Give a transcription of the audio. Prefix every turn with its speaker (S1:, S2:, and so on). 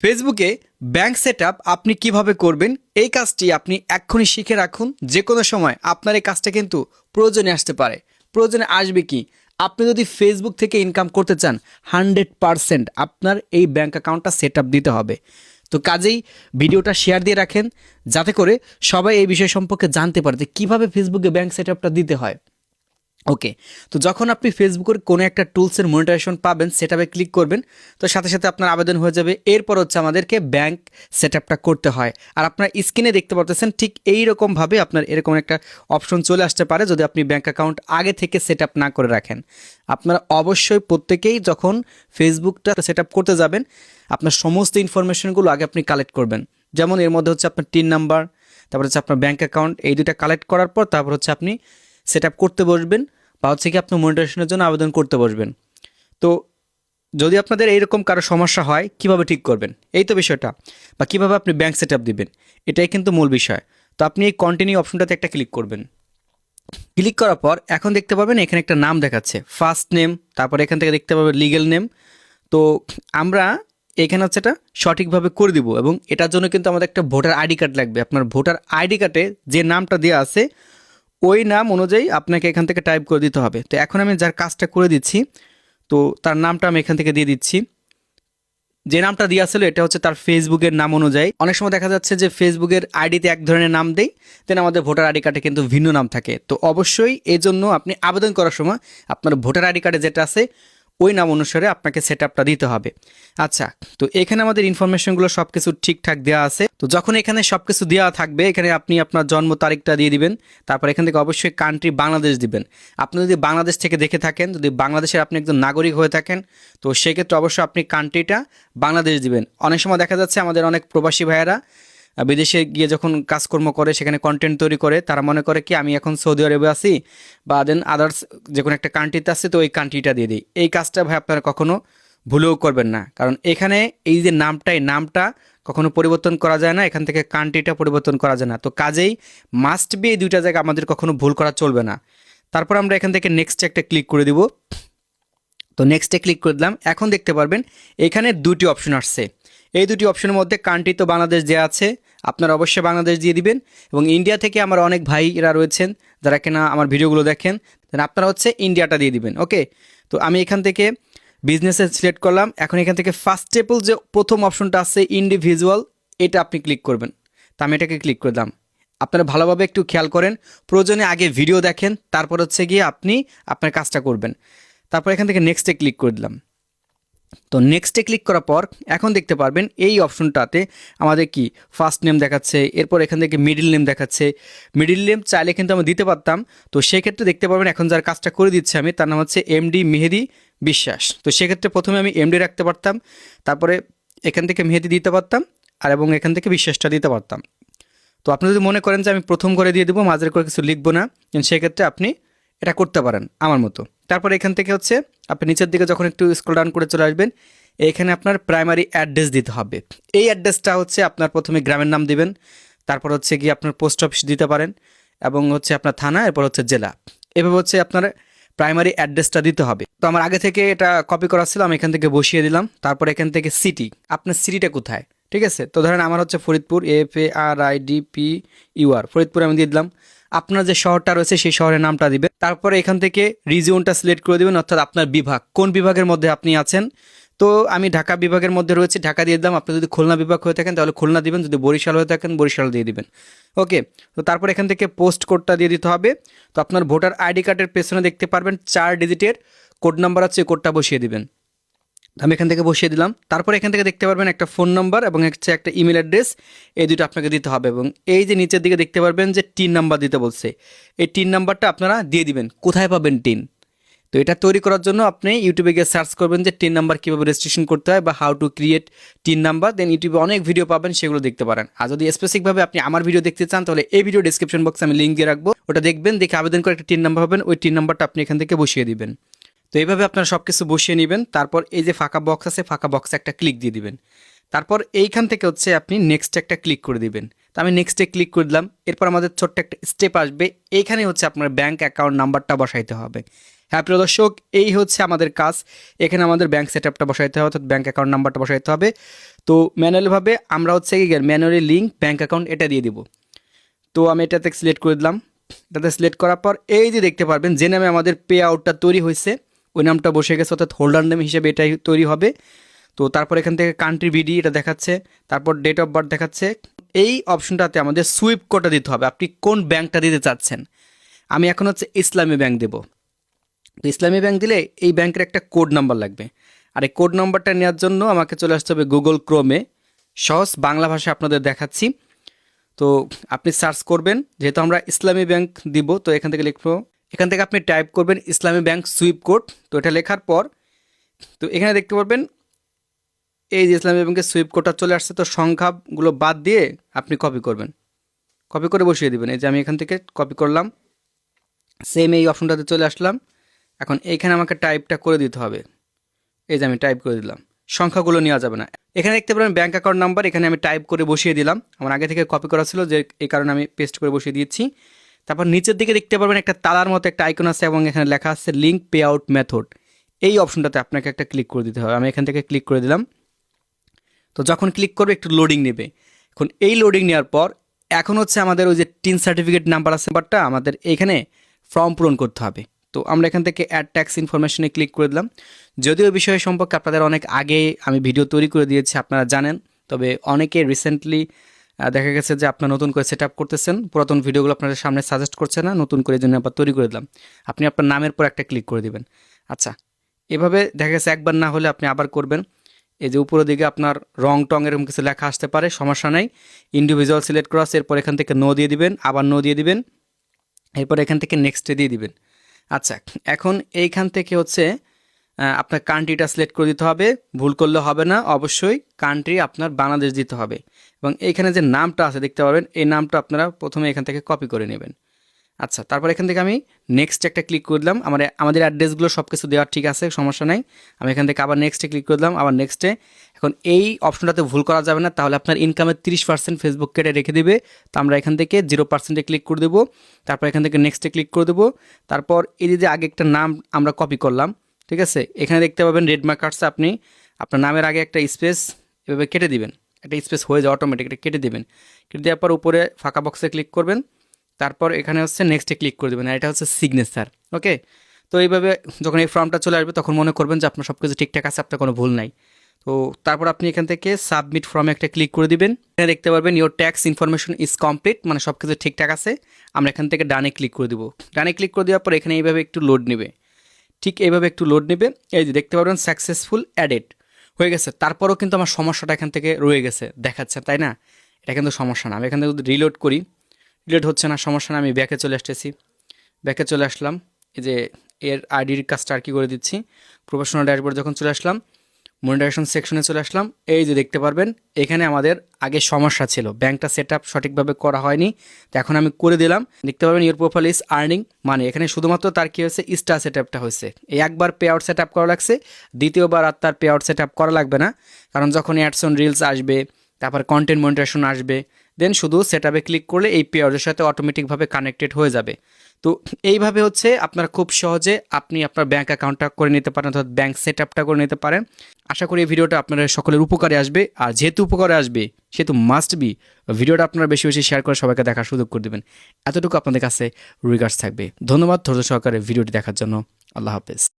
S1: ফেসবুকে bank set আপনি কীভাবে করবেন, এই কাজটি আপনি এক্ষুনি শিখে রাখুন। যে কোনো সময় আপনার এই কাজটা কিন্তু প্রয়োজনে আসতে পারে। প্রয়োজনে আসবে কি? আপনি যদি ফেসবুক থেকে ইনকাম করতে চান হান্ড্রেড পারসেন্ট আপনার এই ব্যাংক অ্যাকাউন্টটা সেট দিতে হবে। তো কাজেই ভিডিওটা শেয়ার দিয়ে রাখেন, যাতে করে সবাই এই বিষয় সম্পর্কে জানতে পারে যে কীভাবে ফেসবুকে ব্যাংক সেট দিতে হয়। ওকে, তো যখন আপনি ফেসবুকের কোনো একটা টুলসের মনিটাইজেশন পাবেন সেটাবে ক্লিক করবেন, তো সাথে সাথে আপনার আবেদন হয়ে যাবে। এরপর হচ্ছে আমাদেরকে ব্যাংক সেট করতে হয়। আর আপনার স্ক্রিনে দেখতে পারতেছেন, ঠিক এই রকমভাবে আপনার এরকম একটা অপশন চলে আসতে পারে যদি আপনি ব্যাংক অ্যাকাউন্ট আগে থেকে সেট না করে রাখেন। আপনারা অবশ্যই প্রত্যেকেই যখন ফেসবুকটা সেট করতে যাবেন, আপনার সমস্ত ইনফরমেশনগুলো আগে আপনি কালেক্ট করবেন। যেমন এর মধ্যে হচ্ছে আপনার টিন নাম্বার তারপর হচ্ছে আপনার ব্যাংক অ্যাকাউন্ট এই দুটা কালেক্ট করার পর তারপর হচ্ছে আপনি সেট করতে বসবেন। বা হচ্ছে কি আপনি মনিটাইজেশনের জন্য আবেদন করতে বসবেন। তো যদি আপনাদের এইরকম কারও সমস্যা হয়, কীভাবে ঠিক করবেন? এই তো বিষয়টা। বা কীভাবে আপনি ব্যাংক সেট দিবেন? এটাই কিন্তু মূল বিষয়। তো আপনি এই কন্টিনিউ অপশনটাতে একটা ক্লিক করবেন। ক্লিক করার পর এখন দেখতে পাবেন এখানে একটা নাম দেখাচ্ছে। ফার্স্ট নেম তারপর এখান থেকে দেখতে পাবেন লিগেল নেম তো আমরা এখানে হচ্ছে এটা সঠিকভাবে করে দিব এবং এটার জন্য কিন্তু আমাদের একটা ভোটার আইডি কার্ড লাগবে। আপনার ভোটার আইডি কার্ডে যে নামটা দেওয়া আছে ওই নাম অনুযায়ী আপনাকে এখান থেকে টাইপ করে দিতে হবে। তো এখন আমি যার কাজটা করে দিচ্ছি, তো তার নামটা আমি এখান থেকে দিয়ে দিচ্ছি। যে নামটা দেওয়া আসলো এটা হচ্ছে তার ফেসবুকের নাম অনুযায়ী। অনেক সময় দেখা যাচ্ছে যে ফেসবুকের আইডিতে এক ধরনের নাম দেয় তেন আমাদের ভোটার আইডি কার্ডে কিন্তু ভিন্ন নাম থাকে। তো অবশ্যই এজন্য জন্য আপনি আবেদন করার সময় আপনার ভোটার আইডি কার্ডে যেটা আছে ওই নাম অনুসারে আপনাকে সেট আপটা দিতে হবে। আচ্ছা তো এখানে আমাদের ইনফরমেশনগুলো সব কিছু ঠিকঠাক দেওয়া আছে। তো যখন এখানে সব কিছু দেওয়া থাকবে, এখানে আপনি আপনার জন্ম তারিখটা দিয়ে দিবেন, তারপর এখান থেকে অবশ্যই কান্ট্রি বাংলাদেশ দিবেন। আপনি যদি বাংলাদেশ থেকে দেখে থাকেন, যদি বাংলাদেশের আপনি একজন নাগরিক হয়ে থাকেন, তো সেক্ষেত্রে অবশ্যই আপনি কান্ট্রিটা বাংলাদেশ দিবেন। অনেক সময় দেখা যাচ্ছে আমাদের অনেক প্রবাসী ভাইয়েরা বিদেশে গিয়ে যখন কাজকর্ম করে, সেখানে কন্টেন্ট তৈরি করে, তারা মনে করে কি, আমি এখন সৌদি আরবে আছি বা দেন আদার্স যে কোনো একটা কান্ট্রিতে আছে, তো ওই কান্ট্রিটা দিয়ে দিই। এই কাজটা ভাই আপনারা কখনো ভুলেও করবেন না। কারণ এখানে এই যে নামটা এই নামটা কখনো পরিবর্তন করা যায় না, এখান থেকে কান্ট্রিটা পরিবর্তন করা যায় না। তো কাজেই মাস্ট বি এই দুইটা জায়গা আমাদের কখনো ভুল করা চলবে না। তারপর আমরা এখান থেকে নেক্সট একটা ক্লিক করে দিব। তো নেক্সটে ক্লিক করে দিলাম। এখন দেখতে পারবেন, এখানে দুটি অপশন আসছে। এই দুটি অপশনের মধ্যে কান্ট্রি তো বাংলাদেশ দেওয়া আছে আপনারা অবশ্যই বাংলাদেশ দিয়ে দিবেন এবং ইন্ডিয়া থেকে আমার অনেক ভাইরা রয়েছেন যারা কিনা আমার ভিডিওগুলো দেখেন দেন আপনারা হচ্ছে ইন্ডিয়াটা দিয়ে দিবেন ওকে তো আমি এখান থেকে বিজনেসে সিলেক্ট করলাম। এখন এখান থেকে ফার্স্ট স্টেপল যে প্রথম অপশনটা আছে ইন্ডিভিজুয়াল এটা আপনি ক্লিক করবেন। তো আমি এটাকে ক্লিক করে দিলাম। আপনারা ভালোভাবে একটু খেয়াল করেন, প্রয়োজনে আগে ভিডিও দেখেন, তারপর হচ্ছে গিয়ে আপনি আপনার কাজটা করবেন। তারপর এখান থেকে নেক্সটে ক্লিক করে দিলাম। তো নেক্সটে ক্লিক করার পর এখন দেখতে পারবেন এই অপশনটাতে আমাদের কি ফার্স্ট নেম দেখাচ্ছে, এরপর এখান থেকে মিডিল নেম দেখাচ্ছে। মিডিল নেম চাইলে কিন্তু আমি দিতে পারতাম, তো সেক্ষেত্রে দেখতে পারবেন এখন যার কাজটা করে দিচ্ছে আমি, তার নাম হচ্ছে এমডি মেহেদি বিশ্বাস। তো সেক্ষেত্রে প্রথমে আমি এমডি রাখতে পারতাম, তারপরে এখান থেকে মেহেদি দিতে পারতাম, আর এবং এখান থেকে বিশ্বাসটা দিতে পারতাম। তো আপনি যদি মনে করেন যে আমি প্রথম করে দিয়ে দেবো, মাঝের করে কিছু লিখব না, সেক্ষেত্রে আপনি এটা করতে পারেন, আমার মতো। তারপর এখান থেকে হচ্ছে আপনি নিচের দিকে যখন একটু স্ক্রল ডাউন করে চলে আসবেন, এখানে আপনার প্রাইমারি অ্যাড্রেস দিতে হবে। এই অ্যাড্রেসটা হচ্ছে আপনার প্রথমে গ্রামের নাম দিবেন, তারপর হচ্ছে গিয়ে আপনার পোস্ট অফিস দিতে পারেন, এবং হচ্ছে আপনার থানা, এরপর হচ্ছে জেলা। এভাবে হচ্ছে আপনার প্রাইমারি অ্যাড্রেসটা দিতে হবে। তো আমার আগে থেকে এটা কপি করা ছিল, আমি এখান থেকে বসিয়ে দিলাম। তারপর এখান থেকে সিটি আপনার সিটিটা কোথায়? ঠিক আছে? তো ধরেন আমার হচ্ছে Faridpur F A R I D P U R Faridpur আমি দিয়ে দিলাম। আপনার যে শহরটা রয়েছে সেই শহরের নামটা দিবেন তারপরে এখান থেকে রিজিয়নটা সিলেক্ট করে দিবেন, অর্থাৎ আপনার বিভাগ। কোন বিভাগের মধ্যে আপনি আছেন? তো আমি ঢাকা বিভাগের মধ্যে রয়েছে, ঢাকা দিয়ে দিলাম। আপনি যদি খুলনা বিভাগ হয়ে থাকেন, তাহলে খুলনা দিবেন। যদি বরিশাল হয়ে থাকেন, বরিশাল দিয়ে দিবেন। ওকে, তো তারপর এখান থেকে পোস্ট কোডটা দিয়ে দিতে হবে। তো আপনার ভোটার আইডি কার্ডের পেছনে দেখতে পারবেন, চার ডিজিটের কোড নাম্বার আছে কোডটা বসিয়ে দিবেন। আমি এখান থেকে বসিয়ে দিলাম। তারপর এখান থেকে দেখতে পারবেন একটা ফোন নাম্বার এবং হচ্ছে একটা ইমেল অ্যাড্রেস। এই দুটো আপনাকে দিতে হবে এবং এই যে নিচের দিকে দেখতে পারবেন যে টিন নাম্বার দিতে বলছে। এই টিন নাম্বারটা আপনারা দিয়ে দিবেন। কোথায় পাবেন টিন? তো এটা তৈরি করার জন্য আপনি ইউটিউবে গিয়ে সার্চ করবেন যে টিন নাম্বার কীভাবে রেজিস্ট্রেশন করতে হয় বা how to create TIN number. Then ইউটিউবে অনেক ভিডিও পাবেন, সেগুলো দেখতে পারেন। আর যদি স্পেসিফিকভাবে আপনি আমার ভিডিও দেখতে চান, তাহলে এই ভিডিও ডিসক্রিপশন বক্সে আমি লিঙ্ক দিয়ে রাখব। ওটা দেখবেন, দেখে আবেদন করে একটা টিন নাম্বার পাবেন। ওই টিন নাম্বারটা আপনি এখান থেকে বসিয়ে দিবেন। তো এইভাবে আপনারা সব কিছু বসিয়ে নেবেন। তারপর এই যে ফাঁকা বক্স আছে, ফাঁকা বক্সে একটা ক্লিক দিয়ে দিবেন। তারপর এইখান থেকে হচ্ছে আপনি নেক্সট একটা ক্লিক করে দিবেন। তো আমি নেক্সটে ক্লিক করে দিলাম। এরপর আমাদের ছোট্ট একটা স্টেপ আসবে। এইখানে হচ্ছে আপনার ব্যাঙ্ক অ্যাকাউন্ট নাম্বারটা বসাইতে হবে। হ্যাঁ প্রিয় দর্শক, এই হচ্ছে আমাদের কাজ। এখানে আমাদের ব্যাঙ্ক সেট আপটা বসাইতে হবে, অর্থাৎ ব্যাঙ্ক অ্যাকাউন্ট নাম্বারটা বসাইতে হবে। তো ম্যানুয়ালিভাবে আমরা হচ্ছে ম্যানুয়ালি লিঙ্ক ব্যাঙ্ক অ্যাকাউন্ট এটা দিয়ে দিব। তো আমি এটাতে সিলেক্ট করে দিলাম। এটাতে সিলেক্ট করার পর এই যে দেখতে পারবেন, যে নামে আমাদের পে আউটটা তৈরি হয়েছে ওই নামটা বসে গেছে, অর্থাৎ হোল্ডার নেম হিসেবে এটাই তৈরি হবে। তো তারপর এখান থেকে কান্ট্রি বিডি এটা দেখাচ্ছে, তারপর ডেট অফ বার্থ দেখাচ্ছে। এই অপশনটাতে আমাদের সুইপ কোডটা দিতে হবে, আপনি কোন ব্যাংকটা দিতে চাচ্ছেন। আমি এখন হচ্ছে ইসলামী ব্যাংক দেব। তো ইসলামী ব্যাংক দিলে এই ব্যাংকের একটা কোড নাম্বার লাগবে। আর এই কোড নাম্বারটা নেওয়ার জন্য আমাকে চলে আসতে হবে গুগল ক্রোমে সহজ বাংলা ভাষায় আপনাদের দেখাচ্ছি। তো আপনি সার্চ করবেন, যেহেতু আমরা ইসলামী ব্যাংক দিব, তো এখান থেকে লিখব এখান থেকে আপনি টাইপ করবেন ইসলামী ব্যাংক সুইপ কোড তো এটা লেখার পর, তো এখানে দেখতে পারবেন, এই যে ইসলামী ব্যাংকের সুইপ কোডটা চলে আসছে, তো সংখ্যাগুলো বাদ দিয়ে আপনি কপি করবেন। কপি করে বসিয়ে দিবেন, এই যে আমি এখান থেকে কপি করলাম সেম এই অপশনটাতে চলে আসলাম, এখন এইখানে আমাকে টাইপটা করে দিতে হবে, এই যে আমি টাইপ করে দিলাম, সংখ্যাগুলো নেওয়া যাবে না। এখানে দেখতে পারেন ব্যাঙ্ক অ্যাকাউন্ট নাম্বার এখানে আমি টাইপ করে বসিয়ে দিলাম, আমার আগে থেকে কপি করা ছিল যে এই কারণে আমি পেস্ট করে বসিয়ে দিয়েছি। তারপর নিচের দিকে দেখতে পারবেন একটা তালার মতো একটা আইকন আছে এবং এখানে লেখা আছে লিঙ্ক পে আউট মেথড এই অপশনটাতে আপনাকে একটা ক্লিক করে দিতে হবে। আমি এখান থেকে ক্লিক করে দিলাম। তো যখন ক্লিক করবে, একটু লোডিং নেবে। এখন এই লোডিং নেওয়ার পর, এখন হচ্ছে আমাদের ওই যে টিন সার্টিফিকেট নাম্বার আছে বাটটা আমাদের এখানে ফর্ম পূরণ করতে হবে। তো আমরা এখান থেকে অ্যাড ট্যাক্স ইনফরমেশনে ক্লিক করে দিলাম। যদিও এই বিষয় সম্পর্কে আপনাদের অনেক আগে আমি ভিডিও তৈরি করে দিয়েছি, আপনারা জানেন। তবে অনেকে রিসেন্টলি দেখা গেছে যে আপনার নতুন করে সেট করতেছেন, পুরাতন ভিডিওগুলো আপনাদের সামনে সাজেস্ট করছে না, নতুন করে জন্য আবার তৈরি করে দিলাম। আপনি আপনার নামের পর একটা ক্লিক করে দিবেন। আচ্ছা এভাবে দেখা গেছে একবার না হলে আপনি আবার করবেন। এই যে উপরের দিকে আপনার রং টং এরকম কিছু লেখা আসতে পারে, সমস্যা নাই। ইন্ডিভিজুয়াল সিলেক্ট করা আছে এরপর এখান থেকে নো দিয়ে দিবেন, আবার নো দিয়ে দিবেন। এরপর এখান থেকে নেক্সটে দিয়ে দিবেন। আচ্ছা এখন এইখান থেকে হচ্ছে আপনার কান্ট্রিটা সিলেক্ট করে দিতে হবে, ভুল করলে হবে না, অবশ্যই কান্ট্রি আপনার বাংলাদেশ দিতে হবে। এবং এইখানে যে নামটা আছে, দেখতে পাবেন এই নামটা আপনারা প্রথমে এখান থেকে কপি করে নেবেন। আচ্ছা তারপর এখান থেকে আমি নেক্সট একটা ক্লিক করে দিলাম। আমার, আমাদের অ্যাড্রেসগুলো সব কিছু দেওয়ার ঠিক আছে, সমস্যা নাই। আমি এখান থেকে আবার নেক্সটে ক্লিক করে দিলাম, আবার নেক্সটে এখন এই অপশনটাতে ভুল করা যাবে না, তাহলে আপনার ইনকামের তিরিশ পার্সেন্ট ফেসবুক কেটে রেখে দেবে। তো আমরা এখান থেকে জিরো পার্সেন্টে ক্লিক করে দেবো। তারপর এখান থেকে নেক্সটে ক্লিক করে দেবো। তারপর এই যে আগে একটা নাম আমরা কপি করলাম ঠিক আছে? এখানে দেখতে পাবেন রেড মার্কার্সে আপনি আপনার নামের আগে একটা স্পেস এভাবে কেটে দিবেন। একটা স্পেস হয়ে যায় অটোমেটিক এটা কেটে দিবেন। কেটে দেওয়ার পর উপরে ফাঁকা বক্সে ক্লিক করবেন। তারপর এখানে হচ্ছে নেক্সটে ক্লিক করে দেবেন। আর এটা হচ্ছে সিগনেচার ওকে তো এইভাবে যখন এই ফর্মটা চলে আসবে, তখন মনে করবেন যে আপনার সব কিছু ঠিকঠাক আছে, আপনার কোনো ভুল নাই। তো তারপর আপনি এখান থেকে সাবমিট ফর্মে একটা ক্লিক করে দিবেন। এখানে দেখতে পারবেন your tax information is complete মানে সব কিছু ঠিকঠাক আছে। আমরা এখান থেকে ডানে ক্লিক করে দিব। ডানে ক্লিক করে দেওয়ার পর এখানে এইভাবে একটু লোড নেবে। ঠিক এইভাবে একটু লোড নেবে। এই যে দেখতে পাবেন সাকসেসফুল অ্যাডেড হয়ে গেছে। তারপরেও কিন্তু আমার সমস্যাটা এখান থেকে রয়ে গেছে। দেখাচ্ছে, তাই না? এটা কিন্তু সমস্যা না। আমি এখান থেকে যদি রিলোড করি রিলোড হচ্ছে না, সমস্যা না, আমি ব্যাকে চলে আসতেছি। ব্যাকে চলে আসলাম। এই যে এর আইডির কাজটা আর কি করে দিচ্ছি? প্রফেশনাল ড্যাশবোর্ড যখন চলে আসলাম মনিটাইজেশন সেকশনে চলে আসলাম। এই যে দেখতে পারবেন, এখানে আমাদের আগে সমস্যা ছিল। ব্যাংকটা সেট আপ সঠিকভাবে করা হয়নি, তো এখন আমি করে দিলাম। দেখতে পারবেন ইউর প্রোফাইল ইজ আর্নিং মানে এখানে শুধুমাত্র তার কী হয়েছে? স্টার সেট আপটা হয়েছে। এই একবার পে আউট সেট আপ করা লাগছে, দ্বিতীয়বার আর তার পে আউট সেট আপ করা লাগবে না। কারণ যখন অ্যাডস অন রিলস আসবে, তারপর কন্টেন্ট মনিটাইজেশন আসবে দেন শুধু সেট আপে ক্লিক করলে এই পে আউটের সাথে অটোমেটিকভাবে কানেক্টেড হয়ে যাবে। তো এইভাবে হচ্ছে আপনারা খুব সহজে আপনি আপনার ব্যাঙ্ক অ্যাকাউন্টটা করে নিতে পারেন অর্থাৎ ব্যাঙ্ক সেট আপটা করে নিতে পারেন। আশা করি এই ভিডিওটা আপনারা সকলের উপকারে আসবে। আর যেহেতু উপকারে আসবে, সেহেতু মাস্ট বি ভিডিওটা আপনারা বেশি বেশি শেয়ার করে সবাইকে দেখার সুযোগ করে দেবেন। এতটুকু আপনাদের কাছে রিগার্ডস থাকবে। ধন্যবাদ ধৈর্য সহকারে ভিডিওটি দেখার জন্য। আল্লাহ হাফেজ।